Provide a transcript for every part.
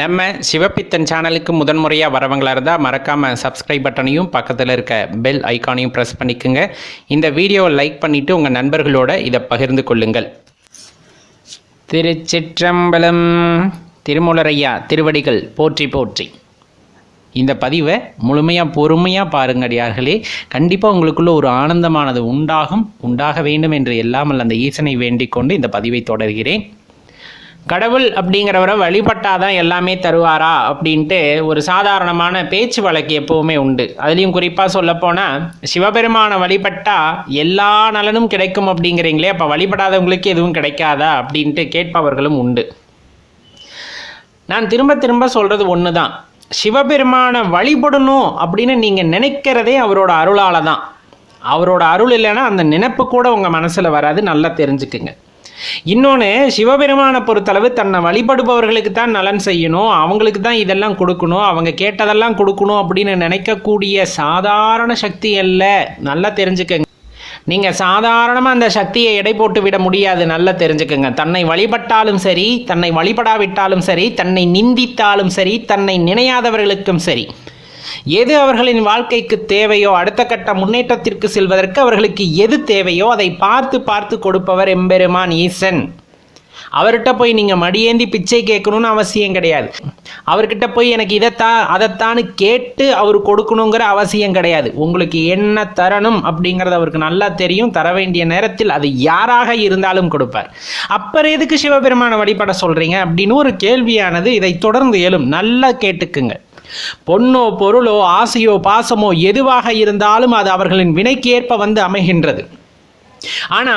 நம்ம சிவப்பித்தன் சேனலுக்கு முதன்முறையாக வரவங்களாக இருந்தால் மறக்காமல் சப்ஸ்கிரைப் பட்டனையும் பக்கத்தில் இருக்க பெல் ஐக்கானையும் ப்ரெஸ் பண்ணிக்கோங்க. இந்த வீடியோவை லைக் பண்ணிவிட்டு உங்கள் நண்பர்களோட இதை பகிர்ந்து கொள்ளுங்கள். திருச்சிற்றம்பலம் திருமூலரையா திருவடிகள் போற்றி போற்றி. இந்த பதிவை முழுமையாக பொறுமையாக பாருங்கடியார்களே கண்டிப்பாக உங்களுக்குள்ள ஒரு ஆனந்தமானது உண்டாகும் உண்டாக வேண்டும் என்று எல்லாமல் அந்த ஈசனை வேண்டிக் கொண்டு இந்த பதிவை தொடர்கிறேன். கடவுள் அப்படிங்கிறவரை வழிபட்டாதான் எல்லாமே தருவாரா அப்படின்ட்டு ஒரு சாதாரணமான பேச்சு வழக்கு எப்பவுமே உண்டு. அதுலேயும் குறிப்பாக சொல்லப்போனால் சிவபெருமானை வழிபட்டா எல்லா நலனும் கிடைக்கும் அப்படிங்கிறீங்களே அப்போ வழிபடாதவங்களுக்கு எதுவும் கிடைக்காதா அப்படின்ட்டு கேட்பவர்களும் உண்டு. நான் திரும்ப திரும்ப சொல்கிறது ஒன்று தான் சிவபெருமானை வழிபடணும் அப்படின்னு நீங்கள் நினைக்கிறதே அவரோட அருளால் தான் அவரோட அருள் இல்லைன்னா அந்த நினைப்பு கூட உங்கள் மனசில் வராது நல்லா தெரிஞ்சுக்குங்க. இன்னொன்று சிவபெருமானை பொறுத்தளவு தன்னை வழிபடுபவர்களுக்கு தான் நலன் செய்யணும். அவங்களுக்கு தான் இதெல்லாம் கொடுக்கணும். அவங்க கேட்டதெல்லாம் கொடுக்கணும் அப்படின்னு நினைக்கக்கூடிய சாதாரண சக்தி அல்ல. நல்லா தெரிஞ்சுக்கங்க. நீங்கள் சாதாரணமாக அந்த சக்தியை எடை போட்டு விட முடியாது. நல்லா தெரிஞ்சுக்கோங்க. தன்னை வழிபட்டாலும் சரி தன்னை வழிபடாவிட்டாலும் சரி தன்னை நிந்தித்தாலும் சரி தன்னை நினையாதவர்களுக்கும் சரி. எது அவர்களின் வாழ்க்கைக்கு தேவையோ அடுத்த கட்ட முன்னேற்றத்திற்கு செல்வதற்கு அவர்களுக்கு எது தேவையோ அதை பார்த்து பார்த்து கொடுப்பவர் எம்பெருமான் ஈசன். அவர்கிட்ட போய் நீங்கள் மடியேந்தி பிச்சை கேட்கணும்னு அவசியம் கிடையாது. அவர்கிட்ட போய் எனக்கு இதைத்தா அதைத்தான்னு கேட்டு அவர் கொடுக்கணுங்கிற அவசியம் கிடையாது. உங்களுக்கு என்ன தரணும் அப்படிங்கிறது அவருக்கு நல்லா தெரியும். தர வேண்டிய நேரத்தில் அது யாராக இருந்தாலும் கொடுப்பார். அப்புறம் எதுக்கு சிவபெருமானை வழிபட சொல்கிறீங்க அப்படின்னு ஒரு கேள்வியானது இதை தொடர்ந்து எழும். நல்லா கேட்டுக்குங்க. பொன்னோ பொருளோ ஆசையோ பாசமோ எதுவாக இருந்தாலும் அது அவர்களின் வினைக்கு ஏற்ப வந்து அமைகின்றது. ஆனா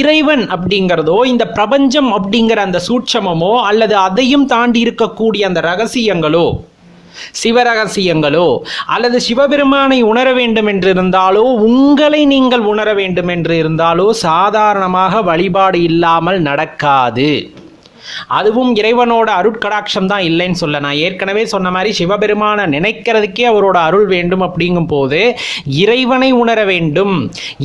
இறைவன் அப்படிங்கிறதோ இந்த பிரபஞ்சம் அப்படிங்கிற அந்த சூட்சமமோ அல்லது அதையும் தாண்டி இருக்கக்கூடிய அந்த ரகசியங்களோ சிவரகசியங்களோ அல்லது சிவபெருமானை உணர வேண்டும் என்று இருந்தாலோ உங்களை நீங்கள் உணர வேண்டும் என்று இருந்தாலோ சாதாரணமாக வழிபாடு இல்லாமல் நடக்காது. அதுவும் இறைவனோட அருட்கடாட்சம் தான் இல்லைன்னு சொல்ல. நான் ஏற்கனவே சொன்ன மாதிரி சிவபெருமானை நினைக்கிறதுக்கே அவரோட அருள் வேண்டும் அப்படிங்கும் போது இறைவனை உணர வேண்டும்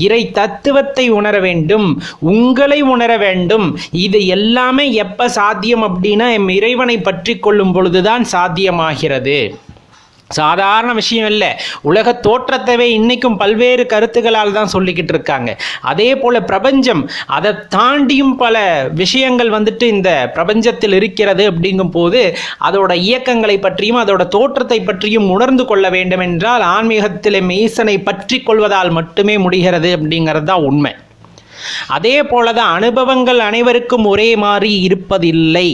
இறை தத்துவத்தை உணர வேண்டும் உங்களை உணர வேண்டும். இது எல்லாமே எப்ப சாத்தியம் அப்படின்னா எம் இறைவனை பற்றி கொள்ளும் பொழுதுதான் சாத்தியமாகிறது. சாதாரண விஷயம் இல்லை உலக தோற்றத்தவே இன்னைக்கும் பல்வேறு கருத்துக்களால் தான் சொல்லிக்கிட்டு இருக்காங்க. அதே போல பிரபஞ்சம் அதை தாண்டியும் பல விஷயங்கள் வந்துட்டு இந்த பிரபஞ்சத்தில் இருக்கிறது அப்படிங்கும் போது அதோட இயக்கங்களை பற்றியும் அதோட தோற்றத்தை பற்றியும் உணர்ந்து கொள்ள வேண்டும் என்றால் ஆன்மீகத்தில் ஈசனை பற்றி கொள்வதால் மட்டுமே முடிகிறது அப்படிங்கிறது தான் உண்மை. அதே போல தான் அனுபவங்கள் அனைவருக்கும் ஒரே மாதிரி இருப்பதில்லை.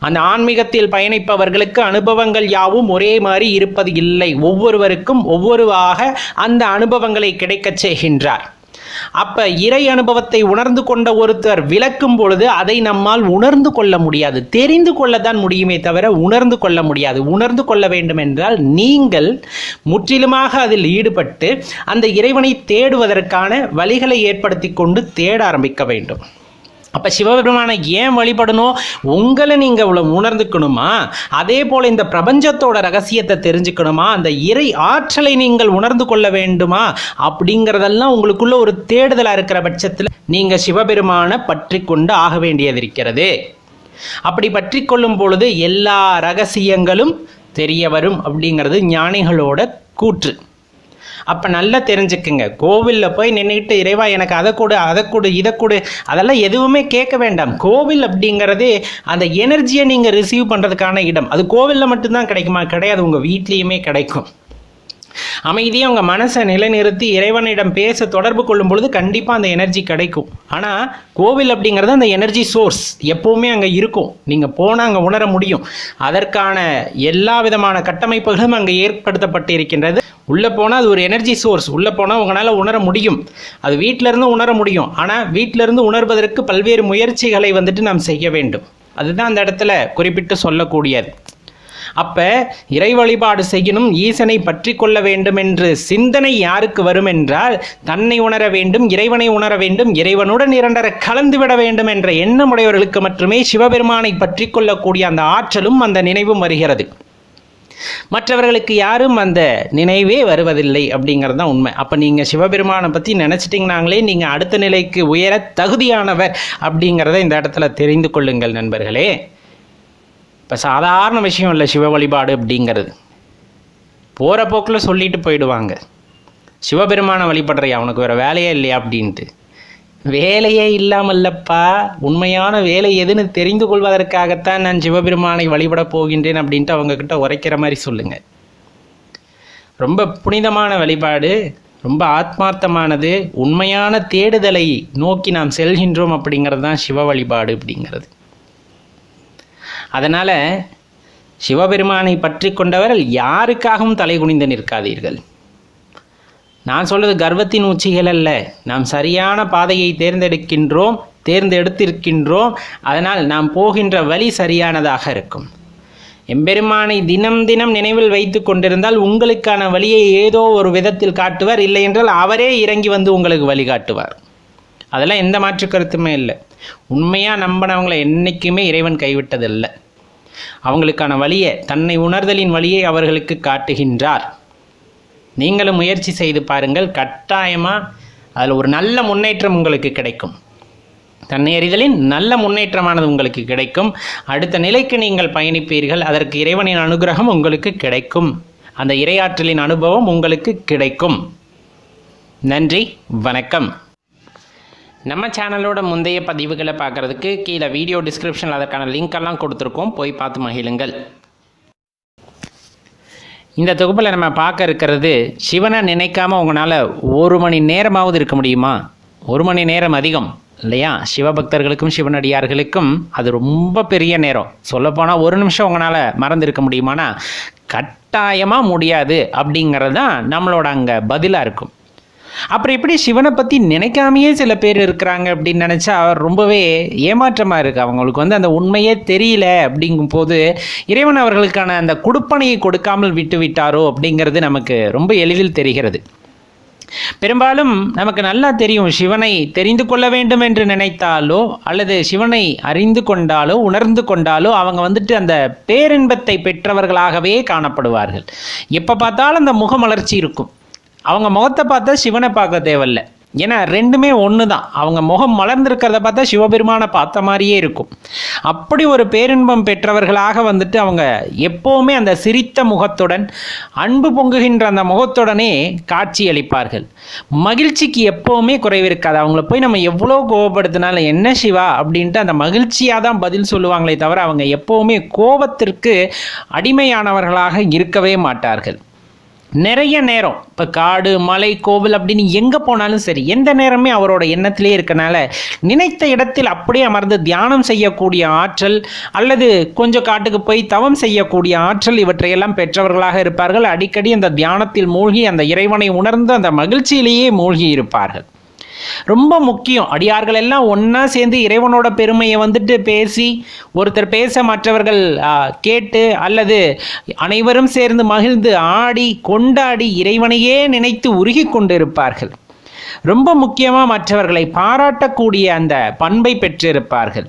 அந்த ஆன்மீகத்தில் பயணிப்பவர்களுக்கு அனுபவங்கள் யாவும் ஒரே மாதிரி இருப்பது இல்லை. ஒவ்வொருவருக்கும் ஒவ்வொருவாக அந்த அனுபவங்களை கிடைக்கச் செய்கின்றார். அப்ப இறை அனுபவத்தை உணர்ந்து கொண்ட ஒருத்தர் விளக்கும் பொழுது அதை நம்மால் உணர்ந்து கொள்ள முடியாது. தெரிந்து கொள்ளத்தான் முடியுமே தவிர உணர்ந்து கொள்ள முடியாது. உணர்ந்து கொள்ள வேண்டும் என்றால் நீங்கள் முற்றிலுமாக அதில் ஈடுபட்டு அந்த இறைவனை தேடுவதற்கான வழிகளை ஏற்படுத்தி கொண்டு தேட ஆரம்பிக்க வேண்டும். அப்போ சிவபெருமானை ஏன் வழிபடணும்? உங்களை நீங்கள் இவ்வளோ உணர்ந்துக்கணுமா? அதே போல் இந்த பிரபஞ்சத்தோட ரகசியத்தை தெரிஞ்சுக்கணுமா? அந்த இறை ஆற்றலை நீங்கள் உணர்ந்து கொள்ள வேண்டுமா? அப்படிங்கிறதெல்லாம் உங்களுக்குள்ள ஒரு தேடுதலாக இருக்கிற பட்சத்தில் நீங்கள் சிவபெருமானை பற்றி கொண்டு ஆக வேண்டியது இருக்கிறது. அப்படி பற்றி கொள்ளும் பொழுது எல்லா ரகசியங்களும் தெரிய வரும் அப்படிங்கிறது ஞானிகளோட கூற்று. அப்போ நல்லா தெரிஞ்சுக்குங்க. கோவிலில் போய் நின்றுக்கிட்டு இறைவா எனக்கு அதை கொடு அதை கொடு இதை கொடு அதெல்லாம் எதுவுமே கேட்க வேண்டாம். கோவில் அப்படிங்கிறதே அந்த எனர்ஜியை நீங்கள் ரிசீவ் பண்ணுறதுக்கான இடம். அது கோவிலில் மட்டும்தான் கிடைக்குமா? கிடையாது. உங்கள் வீட்லேயுமே கிடைக்கும். அமைதியாக உங்கள் மனசை நிலைநிறுத்தி இறைவனிடம் பேச தொடர்பு கொள்ளும் பொழுது கண்டிப்பாக அந்த எனர்ஜி கிடைக்கும். ஆனால் கோவில் அப்படிங்கிறது அந்த எனர்ஜி சோர்ஸ் எப்போவுமே அங்கே இருக்கும். நீங்கள் போனால் அங்கே உணர முடியும். அதற்கான எல்லா விதமான கட்டமைப்புகளும் அங்கே ஏற்படுத்தப்பட்டு இருக்கின்றது உள்ளே போனால் அது ஒரு எனர்ஜி சோர்ஸ் உள்ளே போனால் உங்களால் உணர முடியும். அது வீட்டிலேருந்து உணர முடியும். ஆனால் வீட்டிலேருந்து உணர்வதற்கு பல்வேறு முயற்சிகளை வந்துட்டு நாம் செய்ய வேண்டும். அதுதான் அந்த இடத்துல குறிப்பிட்டு சொல்லக்கூடியது. அப்ப இறை வழிபாடு செய்யணும் ஈசனை பற்றி கொள்ள வேண்டும் என்று சிந்தனை யாருக்கு வரும் என்றால் தன்னை உணர வேண்டும் இறைவனை உணர வேண்டும் இறைவனுடன் இரண்டர கலந்து விட வேண்டும் என்ற எண்ணமுடையவர்களுக்கு மட்டுமே சிவபெருமானை பற்றி கொள்ளக்கூடிய அந்த ஆற்றலும் அந்த நினைவும் வருகிறது. மற்றவர்களுக்கு யாரும் அந்த நினைவே வருவதில்லை அப்படிங்கிறது தான் உண்மை. அப்போ நீங்கள் சிவபெருமானை பற்றி நினச்சிட்டிங்கனாங்களே நீங்கள் அடுத்த நிலைக்கு உயர தகுதியானவர் அப்படிங்கிறத இந்த இடத்துல தெரிந்து கொள்ளுங்கள் நண்பர்களே. இப்போ சாதாரண விஷயம் இல்லை சிவ வழிபாடு அப்படிங்கிறது. போகிற போக்கில் சொல்லிட்டு போயிடுவாங்க. சிவபெருமானை வழிபடுறியா அவனுக்கு வேறு வேலையே இல்லையா அப்படின்ட்டு. வேலையே இல்லாமல்லப்பா உண்மையான வேலை எதுன்னு தெரிந்து கொள்வதற்காகத்தான் நான் சிவபெருமானை வழிபட போகின்றேன் அப்படின்ட்டு அவங்கக்கிட்ட உரைக்கிற மாதிரி சொல்லுங்கள் ரொம்ப புனிதமான வழிபாடு ரொம்ப ஆத்மார்த்தமானது உண்மையான தேடுதலை நோக்கி நாம் செல்கின்றோம் அப்படிங்கிறது தான் சிவ வழிபாடு அப்படிங்கிறது. அதனால் சிவபெருமானை பற்றி கொண்டவர்கள் யாருக்காகவும் தலை குனிந்து நிற்காதீர்கள். நான் சொல்வது கர்வத்தின் உச்சிகள் அல்ல. நாம் சரியான பாதையை தேர்ந்தெடுக்கின்றோம் தேர்ந்தெடுத்திருக்கின்றோம். அதனால் நாம் போகின்ற வழி சரியானதாக இருக்கும். எம்பெருமானை தினம் தினம் நினைவில் வைத்து கொண்டிருந்தால் உங்களுக்கான வழியை ஏதோ ஒரு விதத்தில் காட்டுவார். இல்லை என்றால் அவரே இறங்கி வந்து உங்களுக்கு வழிகாட்டுவார். அதெல்லாம் எந்த மாற்று கருத்துமே இல்லை. உண்மையாக நம்பினவங்களை என்றைக்குமே இறைவன் கைவிட்டதில்லை. அவங்களுக்கான வழியை தன்னை உணர்தலின் வழியை அவர்களுக்கு காட்டுகின்றார். நீங்களும் முயற்சி செய்து பாருங்கள் கட்டாயமாக அதில் ஒரு நல்ல முன்னேற்றம் உங்களுக்கு கிடைக்கும். தன்னை அறிதலின் நல்ல முன்னேற்றமானது உங்களுக்கு கிடைக்கும். அடுத்த நிலைக்கு நீங்கள் பயணிப்பீர்கள் அதற்கு இறைவனின் அனுகிரகம் உங்களுக்கு கிடைக்கும். அந்த இரையாற்றலின் அனுபவம் உங்களுக்கு கிடைக்கும். நன்றி வணக்கம். நம்ம சேனலோட முந்தைய பதிவுகளை பார்க்குறதுக்கு கீழே வீடியோ டிஸ்கிரிப்ஷனில் அதற்கான லிங்க் எல்லாம் கொடுத்துருக்கோம். போய் பார்த்து மகிழுங்கள். இந்த தொகுப்பில் நம்ம பார்க்க இருக்கிறது சிவனை நினைக்காம உங்களால் ஒரு மணி நேரமாவது இருக்க முடியுமா? ஒரு மணி நேரம் அதிகம் இல்லையா? சிவபக்தர்களுக்கும் சிவனடியார்களுக்கும் அது ரொம்ப பெரிய நேரம். சொல்லப்போனால் ஒரு நிமிஷம் உங்களால் மறந்துருக்க முடியுமானா கட்டாயமாக முடியாது அப்படிங்கிறது தான் நம்மளோட அங்கே பதிலாக இருக்கும். அப்புறம் எப்படி சிவனை பற்றி நினைக்காமையே சில பேர் இருக்கிறாங்க அப்படின்னு நினச்சா ரொம்பவே ஏமாற்றமாக இருக்குது அவங்களுக்கு வந்து அந்த உண்மையே தெரியல அப்படிங்கும் போது இறைவன் அவர்களுக்கான அந்த கொடுப்பனையை கொடுக்காமல் விட்டு விட்டாரோ அப்படிங்கிறது நமக்கு ரொம்ப எளிதில் தெரிகிறது. பெரும்பாலும் நமக்கு நல்லா தெரியும் சிவனை தெரிந்து கொள்ள வேண்டும் என்று நினைத்தாலோ அல்லது சிவனை அறிந்து கொண்டாலோ உணர்ந்து கொண்டாலோ அவங்க வந்துட்டு அந்த பேரின்பத்தை பெற்றவர்களாகவே காணப்படுவார்கள். எப்போ பார்த்தாலும் அந்த முகமலர்ச்சி இருக்கும். அவங்க முகத்தை பார்த்தா சிவனை பார்க்க தேவையில்ல. ஏன்னா ரெண்டுமே ஒன்று தான் அவங்க முகம் மலர்ந்திருக்கிறத பார்த்தா சிவபெருமானை பார்த்த மாதிரியே இருக்கும். அப்படி ஒரு பேரின்பம் பெற்றவர்களாக வந்துட்டு அவங்க எப்போவுமே அந்த சிரித்த முகத்துடன் அன்பு பொங்குகின்ற அந்த முகத்துடனே காட்சி அளிப்பார்கள். மகிழ்ச்சிக்கு எப்போவுமே குறைவு இருக்காது. அவங்கள போய் நம்ம எவ்வளோ கோபப்படுத்தினாலும் என்ன சிவா அப்படின்ட்டு அந்த மகிழ்ச்சியாக தான் பதில் சொல்லுவாங்களே தவிர அவங்க எப்போவுமே கோபத்திற்கு அடிமையானவர்களாக இருக்கவே மாட்டார்கள். நிறைய நேரம். இப்போ காடு மலை கோவில் அப்படின்னு எங்கே போனாலும் சரி எந்த நேரமே அவரோட எண்ணத்திலே இருக்கனால நினைத்த இடத்தில் அப்படியே அமர்ந்து தியானம் செய்யக்கூடிய ஆற்றல் அல்லது கொஞ்சம் காட்டுக்கு போய் தவம் செய்யக்கூடிய ஆற்றல் இவற்றையெல்லாம் பெற்றவர்களாக இருப்பார்கள். அடிக்கடி அந்த தியானத்தில் மூழ்கி அந்த இறைவனை உணர்ந்து அந்த மகிழ்ச்சியிலேயே மூழ்கி இருப்பார்கள். ரொம்ப முக்கியம். அடியார்கள் எல்லாம் ஒன்றா சேர்ந்து இறைவனோட பெருமையை வந்துட்டு பேசி ஒருத்தர் பேச மற்றவர்கள் கேட்டு அல்லது அனைவரும் சேர்ந்து மகிழ்ந்து ஆடி கொண்டாடி இறைவனையே நினைத்து உருகி கொண்டிருப்பார்கள். ரொம்ப முக்கியமாக மற்றவர்களை பாராட்டக்கூடிய அந்த பண்பை பெற்றிருப்பார்கள்.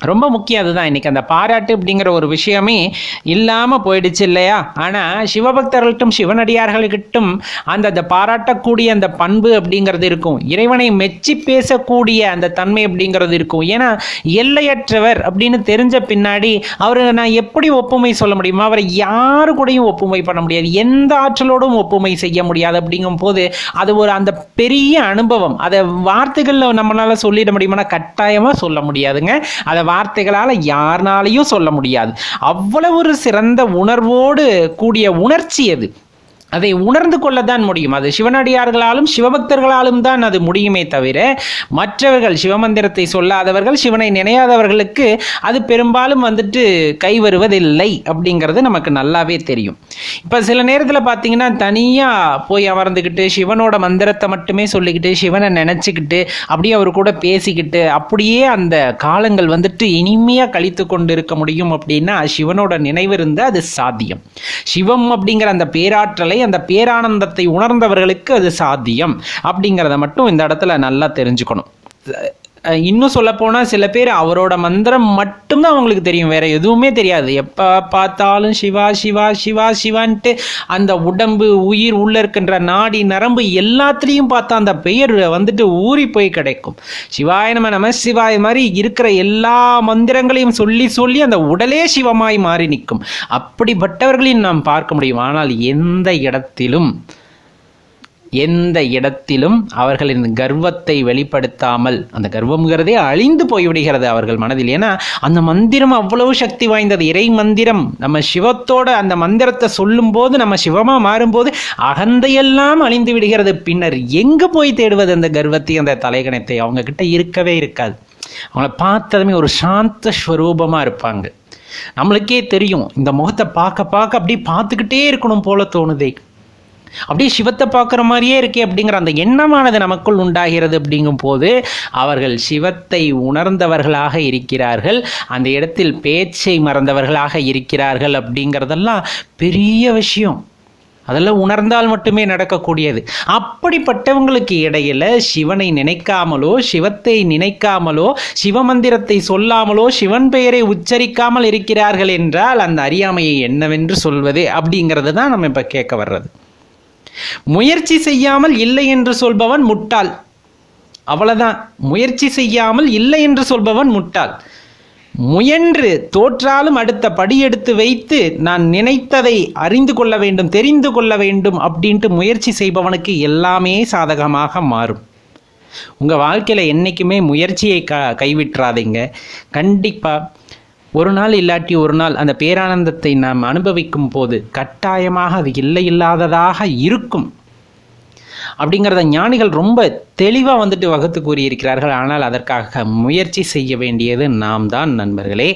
ரொம்ப முக்கியம் அதுதான். இன்றைக்கி அந்த பாராட்டு அப்படிங்கிற ஒரு விஷயமே இல்லாமல் போயிடுச்சு இல்லையா? ஆனால் சிவபக்தர்கள்ட்டும் சிவனடியார்கள்கிட்டும் அந்த அந்த பாராட்டக்கூடிய அந்த பண்பு அப்படிங்கிறது இருக்கும். இறைவனை மெச்சி பேசக்கூடிய அந்த தன்மை அப்படிங்கிறது இருக்கும். ஏன்னா எல்லையற்றவர் அப்படின்னு தெரிஞ்ச பின்னாடி அவர் நான் எப்படி ஒப்புமை சொல்ல முடியுமா அவரை யாரு கூடயும் ஒப்புமை பண்ண முடியாது. எந்த ஆற்றலோடும் ஒப்புமை செய்ய முடியாது அப்படிங்கும் போது அது ஒரு அந்த பெரிய அனுபவம். அதை வார்த்தைகளில் நம்மளால் சொல்லிட முடியுமானா கட்டாயமாக சொல்ல முடியாதுங்க. அதை வார்த்தைகளால் யாருனாலையும் சொல்ல முடியாது. அவ்வளவு ஒரு சிறந்த உணர்வோடு கூடிய உணர்ச்சி அது அதை உணர்ந்து கொள்ளத்தான் முடியும். அது சிவனடியார்களாலும் சிவபக்தர்களாலும் தான் அது முடியுமே தவிர மற்றவர்கள் சிவமந்திரத்தை சொல்லாதவர்கள் சிவனை நினையாதவர்களுக்கு அது பெரும்பாலும் வந்துட்டு கை வருவதில்லை அப்படிங்கிறது நமக்கு நல்லாவே தெரியும். இப்போ சில நேரத்தில் பார்த்தீங்கன்னா தனியாக போய் அமர்ந்துக்கிட்டு சிவனோட மந்திரத்தை மட்டுமே சொல்லிக்கிட்டு சிவனை நினச்சிக்கிட்டு அப்படியே அவர் கூட பேசிக்கிட்டு அப்படியே அந்த காலங்கள் வந்துட்டு இனிமையாக கழித்து கொண்டு இருக்க முடியும் அப்படின்னா சிவனோட நினைவு இருந்தால் அது சாத்தியம். சிவம் அப்படிங்கிற அந்த பேராற்றலை அந்த பேரானந்தத்தை உணர்ந்தவர்களுக்கு அது சாத்தியம். அப்படிங்கிறத மட்டும் இந்த இடத்துல நல்லா தெரிஞ்சுக்கணும். இன்னும் சொல்லப்போனால் சில பேர் அவரோட மந்திரம் மட்டும்தான் அவங்களுக்கு தெரியும். வேற எதுவுமே தெரியாது. எப்போ பார்த்தாலும் சிவா சிவா சிவா சிவான்ட்டு அந்த உடம்பு உயிர் உள்ள இருக்கின்ற நாடி நரம்பு எல்லாத்துலேயும் பார்த்தா அந்த பெயர் வந்துட்டு ஊறி போய் கிடைக்கும். சிவாய நம நம சிவாய மாதிரி இருக்கிற எல்லா மந்திரங்களையும் சொல்லி சொல்லி அந்த உடலே சிவமாய் மாறி நிற்கும். அப்படிப்பட்டவர்களையும் நாம் பார்க்க முடியும். ஆனால் எந்த இடத்திலும் எந்த இடத்திலும் அவர்களின் கர்வத்தை வெளிப்படுத்தாமல் அந்த கர்வம்ங்கிறதே அழிந்து போய்விடுகிறது அவர்கள் மனதில். ஏன்னா அந்த மந்திரம் அவ்வளவு சக்தி வாய்ந்தது. இறை மந்திரம் நம்ம சிவத்தோட அந்த மந்திரத்தை சொல்லும்போது நம்ம சிவமா மாறும்போது அகந்தையெல்லாம் அழிந்து விடுகிறது. பின்னர் எங்கே போய் தேடுவது அந்த கர்வத்தை அந்த தலைகணத்தை? அவங்க கிட்ட இருக்கவே இருக்காது. அவங்கள பார்த்ததுமே ஒரு சாந்த ஸ்வரூபமா இருப்பாங்க. நம்மளுக்கே தெரியும் இந்த முகத்தை பார்க்க பார்க்க அப்படியே பார்த்துக்கிட்டே இருக்கணும் போல தோணுதே. அப்படியே சிவத்தை பார்க்குற மாதிரியே இருக்கே அப்படிங்கிற அந்த எண்ணமானது நமக்குள் உண்டாகிறது அப்படிங்கும் போது அவர்கள் சிவத்தை உணர்ந்தவர்களாக இருக்கிறார்கள். அந்த இடத்தில் பேச்சை மறந்தவர்களாக இருக்கிறார்கள் அப்படிங்கிறதெல்லாம் பெரிய விஷயம். அதெல்லாம் உணர்ந்தால் மட்டுமே நடக்கக்கூடியது. அப்படிப்பட்டவங்களுக்கு இடையில சிவனை நினைக்காமலோ சிவத்தை நினைக்காமலோ சிவமந்திரத்தை சொல்லாமலோ சிவன் பெயரை உச்சரிக்காமல் இருக்கிறார்கள் என்றால் அந்த அறியாமையை என்னவென்று சொல்வது அப்படிங்கிறது தான் நம்ம இப்போ கேட்க வர்றது. முயற்சி செய்யாமல் இல்லை என்று சொல்பவன் முட்டாள். அவ்வளவுதான். முயற்சி செய்யாமல் இல்லை என்று சொல்பவன் முட்டாள். முயன்று தோற்றாலும் அடுத்த படி எடுத்து வைத்து நான் நினைத்ததை அறிந்து கொள்ள வேண்டும் தெரிந்து கொள்ள வேண்டும் அப்படின்ட்டு முயற்சி செய்பவனுக்கு எல்லாமே சாதகமாக மாறும். உங்கள் வாழ்க்கையில் என்றைக்குமே முயற்சியை க கைவிட்டுறாதீங்க. கண்டிப்பாக ஒரு நாள் இல்லாட்டி ஒரு நாள் அந்த பேரானந்தத்தை நாம் அனுபவிக்கும் போது கட்டாயமாக அது இல்லை இல்லாததாக இருக்கும். அப்படிங்கிறத ஞானிகள் ரொம்ப தெளிவாக வந்துட்டு வகுத்து கூறியிருக்கிறார்கள். ஆனால் அதற்காக முயற்சி செய்ய வேண்டியது நாம் தான் நண்பர்களே.